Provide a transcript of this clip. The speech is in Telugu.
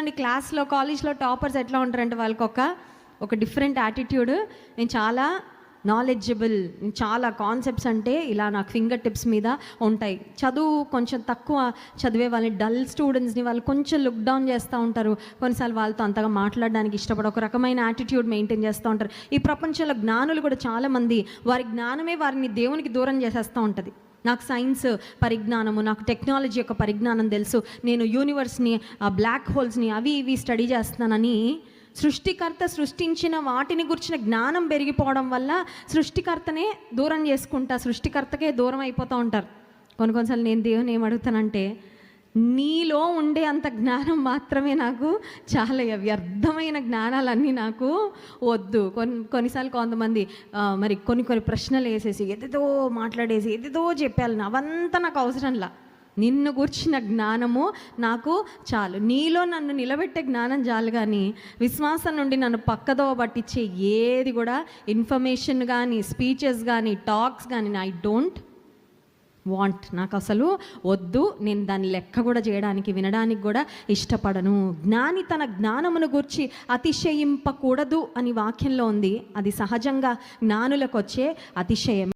అండి క్లాస్లో కాలేజ్లో టాపర్స్ ఎట్లా ఉంటారంటే వాళ్ళకి ఒక ఒక డిఫరెంట్ యాటిట్యూడ్. నేను చాలా నాలెడ్జబుల్ చాలా కాన్సెప్ట్స్ అంటే ఇలా నాకు ఫింగర్ టిప్స్ మీద ఉంటాయి. చదువు కొంచెం తక్కువ చదివే వాళ్ళని డల్ స్టూడెంట్స్ని వాళ్ళు కొంచెం లుక్ డౌన్ చేస్తూ ఉంటారు. కొన్నిసార్లు వాళ్ళతో అంతగా మాట్లాడడానికి ఇష్టపడ ఒక రకమైన యాటిట్యూడ్ మెయింటైన్ చేస్తూ ఉంటారు. ఈ ప్రపంచంలో జ్ఞానులు కూడా చాలామంది వారి జ్ఞానమే వారిని దేవునికి దూరం చేసేస్తూ ఉంటుంది. నాకు సైన్స్ పరిజ్ఞానము నాకు టెక్నాలజీ యొక్క పరిజ్ఞానం తెలుసు. నేను యూనివర్స్ని ఆ బ్లాక్ హోల్స్ని అవి ఇవి స్టడీ చేస్తున్నానని సృష్టికర్త సృష్టించిన వాటిని గురించిన జ్ఞానం పెరిగిపోవడం వల్ల సృష్టికర్తనే దూరం చేసుకుంటా సృష్టికర్తకే దూరం అయిపోతూ ఉంటారు. కొన్ని కొన్నిసార్లు నేను దేవుని ఏం అడుగుతానంటే నీలో ఉండే అంత జ్ఞానం మాత్రమే నాకు చాలా వ్యర్థమైన జ్ఞానాలన్నీ నాకు వద్దు. కొన్ని కొన్నిసార్లు కొంతమంది మరి కొన్ని కొన్ని ప్రశ్నలు వేసేసి ఎదేదో మాట్లాడేసి ఎదేదో చెప్పాలి అవంతా నాకు అవసరంలా. నిన్ను కూర్చిన జ్ఞానము నాకు చాలు. నీలో నన్ను నిలబెట్టే జ్ఞానం చాలు కానీ విశ్వాసం నుండి నన్ను పక్కదో పట్టించే ఏది కూడా ఇన్ఫర్మేషన్ కానీ స్పీచెస్ కానీ టాక్స్ కానీ ఐ డోంట్ వాంట్ నాకు అసలు వద్దు నేను దాని లెక్క కూడా చేయడానికి వినడానికి కూడా ఇష్టపడను. జ్ఞాని తన జ్ఞానమును గురించి అతిశయింపకూడదు అని వాక్యంలో ఉంది. అది సహజంగా జ్ఞానులకు వచ్చే అతిశయం